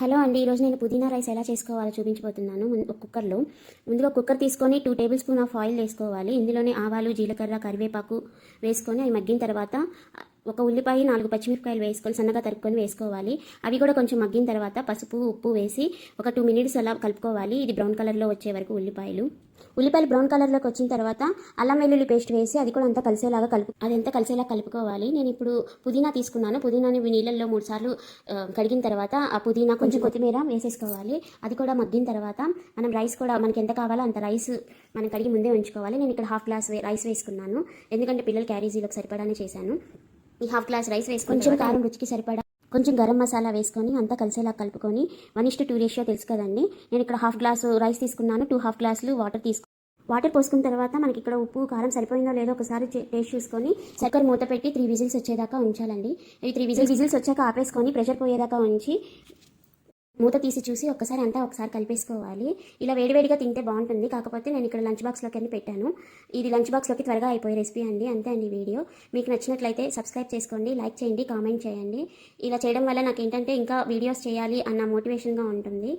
Hello అండి ఈరోజు నేను పుదీనా రైస్ ఎలా చేసుకోవాలో చూపించబోతున్నాను. ఒక కుక్కర్లో. ముందుగా కుక్కర్ తీసుకొని two tablespoon of oil వేసుకోవాలి. ఇందులోనే ఆవాలు జీలకర్ర కరివేపాకు వేసుకొని అవి మగ్గిన తర్వాత ఒక ఉల్లిపాయ నాలుగు పచ్చిమిరపకాయలు వేసుకొని సన్నగా తరుక్కొని వేసుకోవాలి. అవి కూడా కొంచెం మగ్గిన తర్వాత పసుపు ఉప్పు వేసి ఒక టూ మినిట్స్ అలా కలుపుకోవాలి. ఇది బ్రౌన్ కలర్లో వచ్చే వరకు ఉల్లిపాయలు. ఉల్లిపాయలు బ్రౌన్ కలర్లోకి వచ్చిన తర్వాత అల్లం వెల్లుల్లి పేస్ట్ వేసి అది కూడా అంతా కలిసేలాగా కలుపు అదంతా కలిసేలా కలుపుకోవాలి. నేను ఇప్పుడు పుదీనా తీసుకున్నాను. పుదీనాని నీళ్ళల్లో మూడు సార్లు కడిగిన తర్వాత ఆ పుదీనా కొంచెం కొత్తిమీర వేసేసుకోవాలి. అది కూడా మగ్గిన తర్వాత మనం రైస్ కూడా మనకి ఎంత కావాలో అంత రైస్ మనం కడిగి ముందే ఉంచుకోవాలి. నేను ఇక్కడ హాఫ్ గ్లాస్ రైస్ వేసుకున్నాను. ఎందుకంటే పిల్లలు క్యారేజీలోకి సరిపడానే చేశాను. ఈ హాఫ్ గ్లాస్ రైస్ వేసుకొని కొంచెం కారం రుచికి సరిపడా కొంచెం గరం మసాలా వేసుకొని అంతా కలిసేలా కలుపుకొని వన్ ఇస్ట్ టూ రేషియో తెలుసు కదండి. నేను ఇక్కడ హాఫ్ గ్లాసు రైస్ తీసుకున్నాను టూ హాఫ్ గ్లాసులు వాటర్ తీసుకు వాటర్ పోసుకున్న తర్వాత మనకి ఇక్కడ ఉప్పు కారం సరిపోయిందో లేదో ఒకసారి టేస్ట్ చూసుకొని చక్కెర మూత పెట్టి త్రీ విజిల్స్ వచ్చేదాకా ఉంచాలండి. ఈ త్రీ విజిల్స్ విజిల్స్ వచ్చాక ఆపేసుకొని ప్రెషర్ పోయేదాకా ఉంచి మూత తీసి చూసి ఒక్కసారి అంతా ఒకసారి కలిపేసుకోవాలి. ఇలా వేడివేడిగా తింటే బాగుంటుంది. కాకపోతే నేను ఇక్కడ లంచ్ బాక్స్లోకి అన్ని పెట్టాను. ఇది లంచ్ బాక్స్లోకి త్వరగా అయిపోయే రెసిపీ అండి. అంతే అండి వీడియో. మీకు నచ్చినట్లయితే సబ్స్క్రైబ్ చేసుకోండి లైక్ చేయండి కామెంట్ చేయండి. ఇలా చేయడం వల్ల నాకు ఏంటంటే ఇంకా వీడియోస్ చేయాలి అన్న మోటివేషన్గా ఉంటుంది.